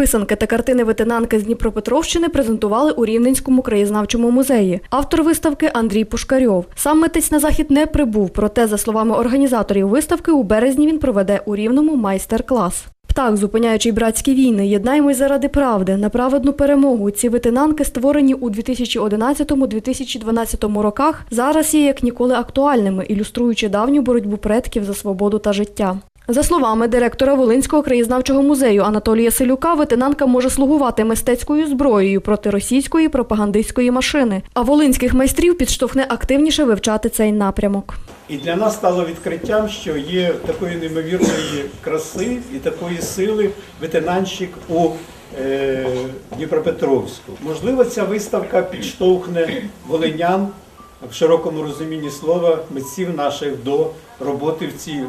Писанки та картини ветенанки з Дніпропетровщини презентували у Рівненському краєзнавчому музеї. Автор виставки Андрій Пушкарьов. Сам митець на захід не прибув, проте, за словами організаторів виставки, у березні він проведе у Рівному майстер-клас. Птах, зупиняючи братські війни, єднаємось заради правди на праведну перемогу. Ці ветенанки, створені у 2011-2012 роках, зараз є як ніколи актуальними, ілюструючи давню боротьбу предків за свободу та життя. За словами директора Волинського краєзнавчого музею Анатолія Селюка, ветенанка може слугувати мистецькою зброєю проти російської пропагандистської машини, а волинських майстрів підштовхне активніше вивчати цей напрямок. І для нас стало відкриттям, що є такої неймовірної краси і такої сили ветенанщик у е, Дніпропетровську. Можливо, ця виставка підштовхне волинян в широкому розумінні слова митців наших до роботи в, ці,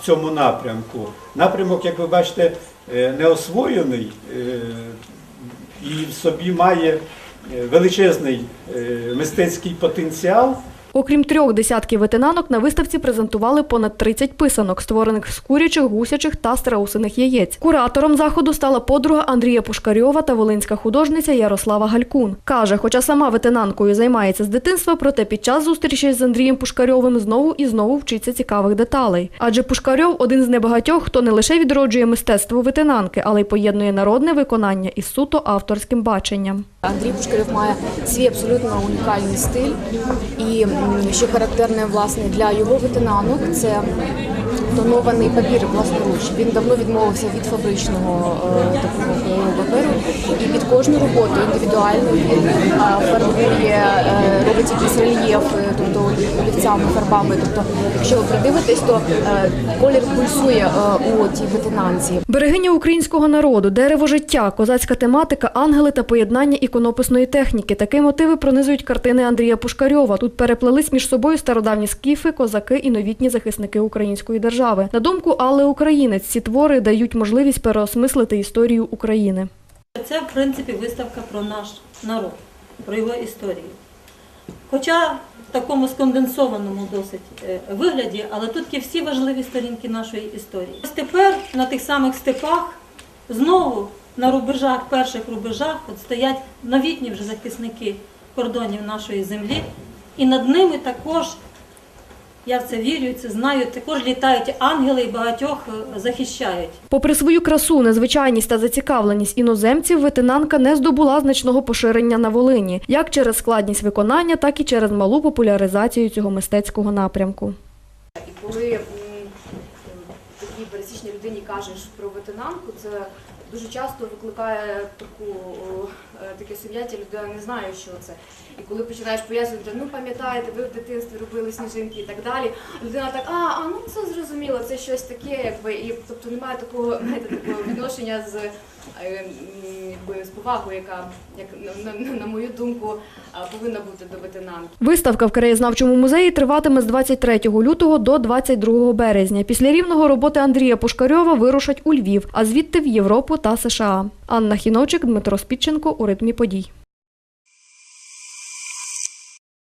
в цьому напрямку. Напрямок, як ви бачите, е, не освоєний е, і в собі має е, величезний мистецький потенціал. Окрім трьох десятків ветенанок, на виставці презентували понад 30 писанок, створених з курячих, гусячих та страусиних яєць. Куратором заходу стала подруга Андрія Пушкарьова та волинська художниця Ярослава Галькун. Каже, хоча сама ветенанкою займається з дитинства, проте під час зустрічі з Андрієм Пушкарьовим знову і знову вчиться цікавих деталей. Адже Пушкарьов один з небагатьох, хто не лише відроджує мистецтво ветенанки, але й поєднує народне виконання із суто авторським баченням. Андрій Пушкарєв має свій абсолютно унікальний стиль, і що характерне власне для його ветенанок, це тонований папір власноруч. Він давно відмовився від фабричного е, такого паперу, і під кожну роботу індивідуально він е, фарбує, е, робить якісь рельєфи, тобто олівцями, фарбами. Тобто, якщо ви придивитесь, то колір пульсує у тій ветенанці. Берегиня українського народу, дерево життя, козацька тематика, ангели та поєднання іконописної техніки. Такі мотиви пронизують картини Андрія Пушкарьова. Тут переплелись між собою стародавні скіфи, козаки і новітні захисники української держави. На думку Алли Українець, ці твори дають можливість переосмислити історію України. Це, в принципі, виставка про наш народ, про його історію. Хоча в такому сконденсованому досить е, вигляді, але тут є всі важливі сторінки нашої історії. Ось тепер на тих самих степах знову на рубежах, перших рубежах, от стоять новітні вже захисники кордонів нашої землі, і над ними також, я в це вірю, і це знаю, також літають ангели і багатьох е, захищають. Попри свою красу, незвичайність та зацікавленість іноземців, ветенанка не здобула значного поширення на Волині, як через складність виконання, так і через малу популяризацію цього мистецького напрямку. І коли такій пересічній людині кажеш про ветенанку, це дуже часто викликає таку е, таке сум'яття, людина не знає, що це. І коли починаєш пояснювати, ну пам'ятаєте, ви в дитинстві робили сніжинки і так далі. Людина так, а, а ну це зрозуміло, це щось таке, якби і тобто немає такого, знаєте, такого відношення з. Повагою, яка як на, на, мою думку е, повинна бути до ветенанки. Виставка в краєзнавчому музеї триватиме з 23 лютого до 22 березня. Після рівного роботи Андрія Пушкарьова вирушать у Львів, а звідти в Європу та США. Анна Хіновчик, Дмитро Спідченко у ритмі подій.